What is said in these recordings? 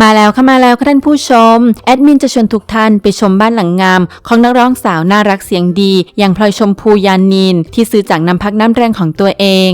มาแล้วค่ะมาแล้วค่ะท่านผู้ชม แอดมินจะชวนทุกท่านไปชมบ้านหลังงาม ของนักร้องสาวน่ารักเสียงดี อย่างพลอยชมพูยานิน ที่ซื้อจากน้ำพักน้ำแรงของตัวเอง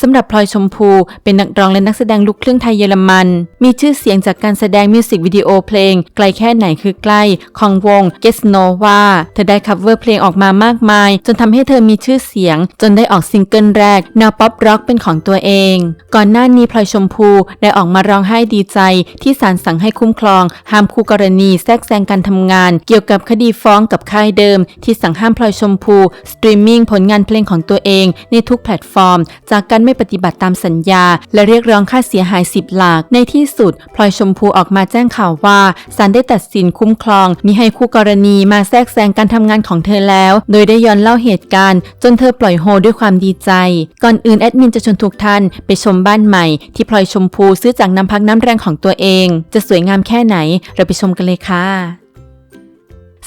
สำหรับพลอยชมพู เป็นนักร้องและนักแสดงลูกครึ่งไทยเยอรมัน มีชื่อเสียงจากการแสดงมิวสิกวิดีโอเพลง ไกลแค่ไหนคือใกล้ของวง g e s n o v a เธอได้คัฟเวอร์เพลงออกมามากมาย จนทำให้เธอมีชื่อเสียง จนได้ออกซิงเกิลแรกแนวป๊อปร็อกเป็นของตัวเอง ก่อนหน้านี้พลอยชมพูได้ออกมาร้องไห้ดีใจ ที่ศาลสั่งให้คุ้มครอง ห้ามคู่กรณีแทรกแซงการทำงาน เกี่ยวกับคดีฟ้องกับค่ายเดิม ที่สั่งห้ามพลอยชมพูสตรีมมิ่งผลงานเพลงของตัวเองในทุกแพลตฟอร์ม จากการไม่ปฏิบัติตามสัญญา และเรียกร้องค่าเสียหาย 10 หลัก ในที่สุด พลอยชมพูออกมาแจ้งข่าวว่าศาลได้ตัดสินคุ้มครองมิให้คู่กรณีมาแทรกแซงการทำงานของเธอแล้ว โดยได้ย้อนเล่าเหตุการณ์ จนเธอปล่อยโฮด้วยความดีใจ ก่อนอื่นแอดมินจะชวนทุกท่านไปชมบ้านใหม่ ที่พลอยชมพูซื้อจากน้ำพักน้ำแรงของตัวเอง จะสวยงามแค่ไหนเราไปชมกันเลยค่ะ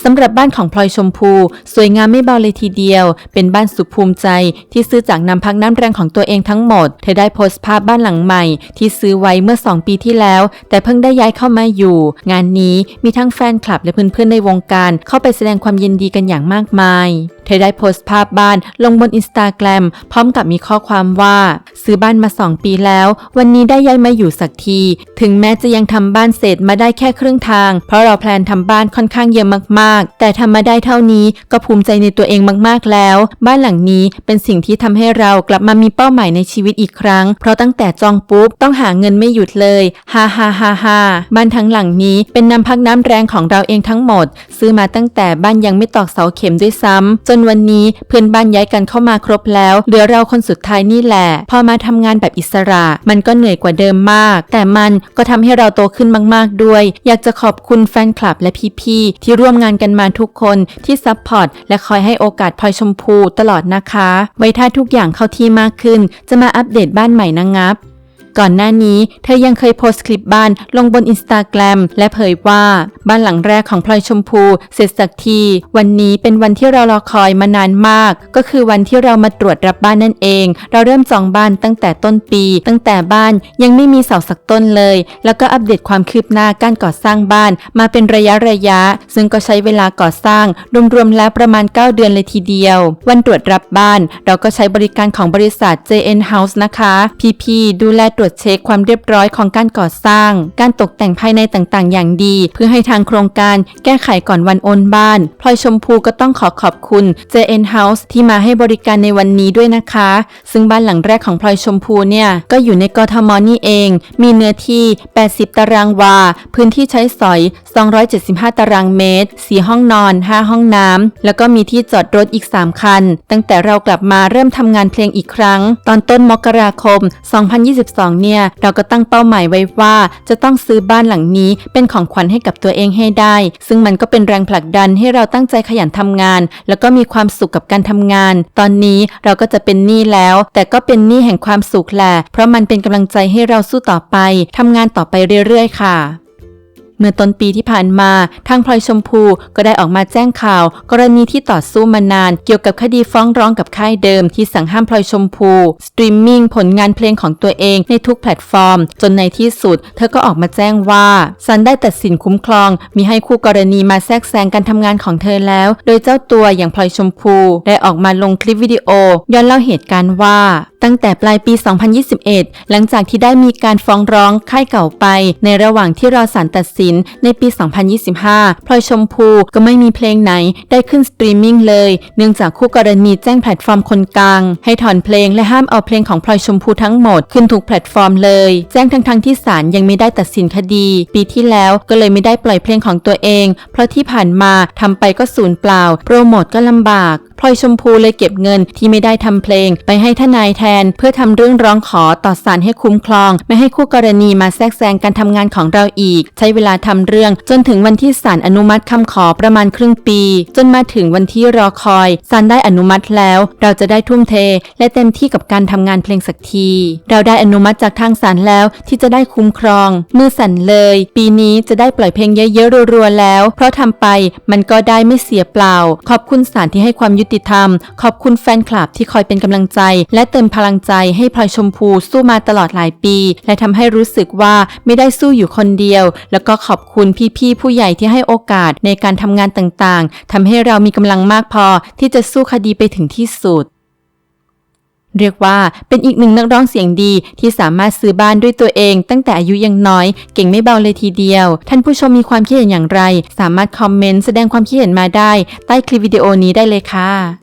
สำหรับบ้านของพลอยชมพู สวยงามไม่เบาเลยทีเดียว เป็นบ้านสุขภูมิใจ ที่ซื้อจากน้ำพักน้ำแรงของตัวเองทั้งหมด เธอได้โพสต์ภาพบ้านหลังใหม่ ที่ซื้อไว้เมื่อ 2 ปีที่แล้ว แต่เพิ่งได้ย้ายเข้ามาอยู่ งานนี้มีทั้งแฟนคลับและเพื่อนๆในวงการ เข้าไปแสดงความยินดีกันอย่างมากมาย เธอได้โพสต์ภาพบ้านลงบนอินสตาแกรมพร้อมกับมีข้อความว่า ซื้อบ้านมา 2 ปีแล้ว วันนี้ได้ย้ายมาอยู่สักที ถึงแม้จะยังทำบ้านเสร็จมาได้แค่ครึ่งทาง เพราะเราแพลนทำบ้านค่อนข้างเยอะมากๆ แต่ทำมาได้เท่านี้ก็ภูมิใจในตัวเองมากๆแล้ว บ้านหลังนี้เป็นสิ่งที่ทำให้เรากลับมามีเป้าหมายในชีวิตอีกครั้ง เพราะตั้งแต่จองปุ๊บต้องหาเงินไม่หยุดเลยฮ่าฮ่าฮ่าฮ่าบ้านทั้งหลังนี้เป็นน้ำพักน้ำแรงของเราเองทั้งหมด ซื้อมาตั้งแต่บ้านยังไม่ตอกเสาเข็มด้วยซ้ำจนวันนี้เพื่อนบ้านย้ายกันเข้ามาครบแล้วเหลือเราคนสุดท้ายนี่แหละพอมาทำงานแบบอิสระ มันก็เหนื่อยกว่าเดิมมาก แต่มันก็ทำให้เราโตขึ้นมาก ๆ ด้วย อยากจะขอบคุณแฟนคลับและพี่ๆที่ร่วมงานกันมาทุกคนที่ซัพพอร์ตและคอยให้โอกาสพลอยชมพูตลอดนะคะ ไว้ถ้าทุกอย่างเข้าที่มากขึ้น จะมาอัปเดตบ้านใหม่นะงับ ก่อนหน้านี้เธอยังเคยโพสต์คลิปบ้านลงบนอินสตาแกรมและเผยว่าบ้านหลังแรกของพลอยชมพูเสร็จสักที วันนี้เป็นวันที่เรารอคอยมานานมาก ก็คือวันที่เรามาตรวจรับบ้านนั่นเอง เราเริ่มจองบ้านตั้งแต่ต้นปี ตั้งแต่บ้านยังไม่มีเสาสักต้นเลย แล้วก็อัปเดตความคืบหน้าการก่อสร้างบ้านมาเป็นระยะระยะ ซึ่งก็ใช้เวลาก่อสร้างรวมๆแล้วประมาณ 9 เดือนเลยทีเดียว วันตรวจรับบ้าน เราก็ใช้บริการของบริษัท JN House นะคะ พี่ๆดูแลตรวจรวจเช็คความเรียบร้อยของการก่อสร้าง การตกแต่งภายในต่างๆ อย่างดี เพื่อให้ทางโครงการแก้ไขก่อนวันโอนบ้านพลอยชมพูก็ต้องขอขอบคุณ JN House ที่มาให้บริการในวันนี้ด้วยนะคะ ซึ่งบ้านหลังแรกของพลอยชมพูเนี่ย ก็อยู่ในกทมนี่เอง มีเนื้อที่ 80 ตารางวา พื้นที่ใช้สอย 275 ตารางเมตร 4 ห้องนอน 5 ห้องน้ำ แล้วก็มีที่จอดรถอีก 3 คัน ตั้งแต่เรากลับมาเริ่มทำงานเพลงอีกครั้ง ตอนต้นมกราคม 2022เนี่ย เราก็ตั้งเป้าหมายไว้ว่าจะต้องซื้อบ้านหลังนี้เป็นของขวัญให้กับตัวเองให้ได้ ซึ่งมันก็เป็นแรงผลักดันให้เราตั้งใจขยันทำงาน แล้วก็มีความสุขกับการทำงาน ตอนนี้เราก็จะเป็นหนี้แล้ว แต่ก็เป็นหนี้แห่งความสุขแหละเพราะมันเป็นกำลังใจให้เราสู้ต่อไปทำงานต่อไปเรื่อยๆ ค่ะ เมื่อต้นปีที่ผ่านมาทางพลอยชมพูก็ได้ออกมาแจ้งข่าว กรณีที่ต่อสู้มานาน เกี่ยวกับคดีฟ้องร้องกับค่ายเดิมที่สั่งห้ามพลอยชมพู สตรีมมิ่งผลงานเพลงของตัวเองในทุกแพลตฟอร์ม จนในที่สุด เธอก็ออกมาแจ้งว่าศาลได้ตัดสินคุ้มครอง มีให้คู่กรณีมาแทรกแซงการทำงานของเธอแล้ว โดยเจ้าตัวอย่างพลอยชมพู ได้ออกมาลงคลิปวิดีโอย้อนเล่าเหตุการณ์ว่า ตั้งแต่ปลายปี 2021 หลังจากที่ได้มีการฟ้องร้องค่ายเก่าไป ในระหว่างที่รอศาลตัดสินในปี 2025 พลอยชมพูก็ไม่มีเพลงไหนได้ขึ้นสตรีมมิ่งเลย เนื่องจากคู่กรณีแจ้งแพลตฟอร์มคนกลาง ให้ถอนเพลงและห้ามเอาเพลงของพลอยชมพูทั้งหมดขึ้นทุกแพลตฟอร์มเลย แจ้งทั้งทงๆที่ศาลยังไม่ได้ตัดสินคดี ปีที่แล้วก็เลยไม่ได้ปล่อยเพลงของตัวเอง เพราะที่ผ่านมาทำไปก็สูญเปล่า โปรโมทก็ลำบากพลอยชมพูเลยเก็บเงินที่ไม่ได้ทำเพลงไปให้ทนายแทน เพื่อทำเรื่องร้องขอต่อศาลให้คุ้มครอง ไม่ให้คู่กรณีมาแทรกแซงการทำงานของเราอีก ใช้เวลาทำเรื่องจนถึงวันที่ศาลอนุมัติคำขอประมาณครึ่งปี จนมาถึงวันที่รอคอยศาลได้อนุมัติแล้ว เราจะได้ทุ่มเท และเต็มที่กับการทำงานเพลงสักที เราได้อนุมัติจากทางศาลแล้วที่จะได้คุ้มครอง มือสั่นเลย ปีนี้จะได้ปล่อยเพลงเยอะๆรัวๆแล้ว เพราะทำไปมันก็ได้ไม่เสียเปล่า ขอบคุณศาลที่ให้ความยุติธรรม ขอบคุณแฟนคลับที่คอยเป็นกำลังใจ และเติมพลังใจให้พลอยชมพูสู้มาตลอดหลายปี และทำให้รู้สึกว่าไม่ได้สู้อยู่คนเดียว แล้วก็ขอบคุณพี่ๆผู้ใหญ่ที่ให้โอกาสในการทำงานต่างๆทำให้เรามีกำลังมากพอที่จะสู้คดีไปถึงที่สุดเรียกว่าเป็นอีกหนึ่งนักร้องเสียงดีที่สามารถซื้อบ้านด้วยตัวเอง ตั้งแต่อายุยังน้อย เก่งไม่เบาเลยทีเดียว ท่านผู้ชมมีความคิดเห็นอย่างไร สามารถคอมเมนต์แสดงความคิดเห็นมาได้ ใต้คลิปวิดีโอนี้ได้เลยค่ะ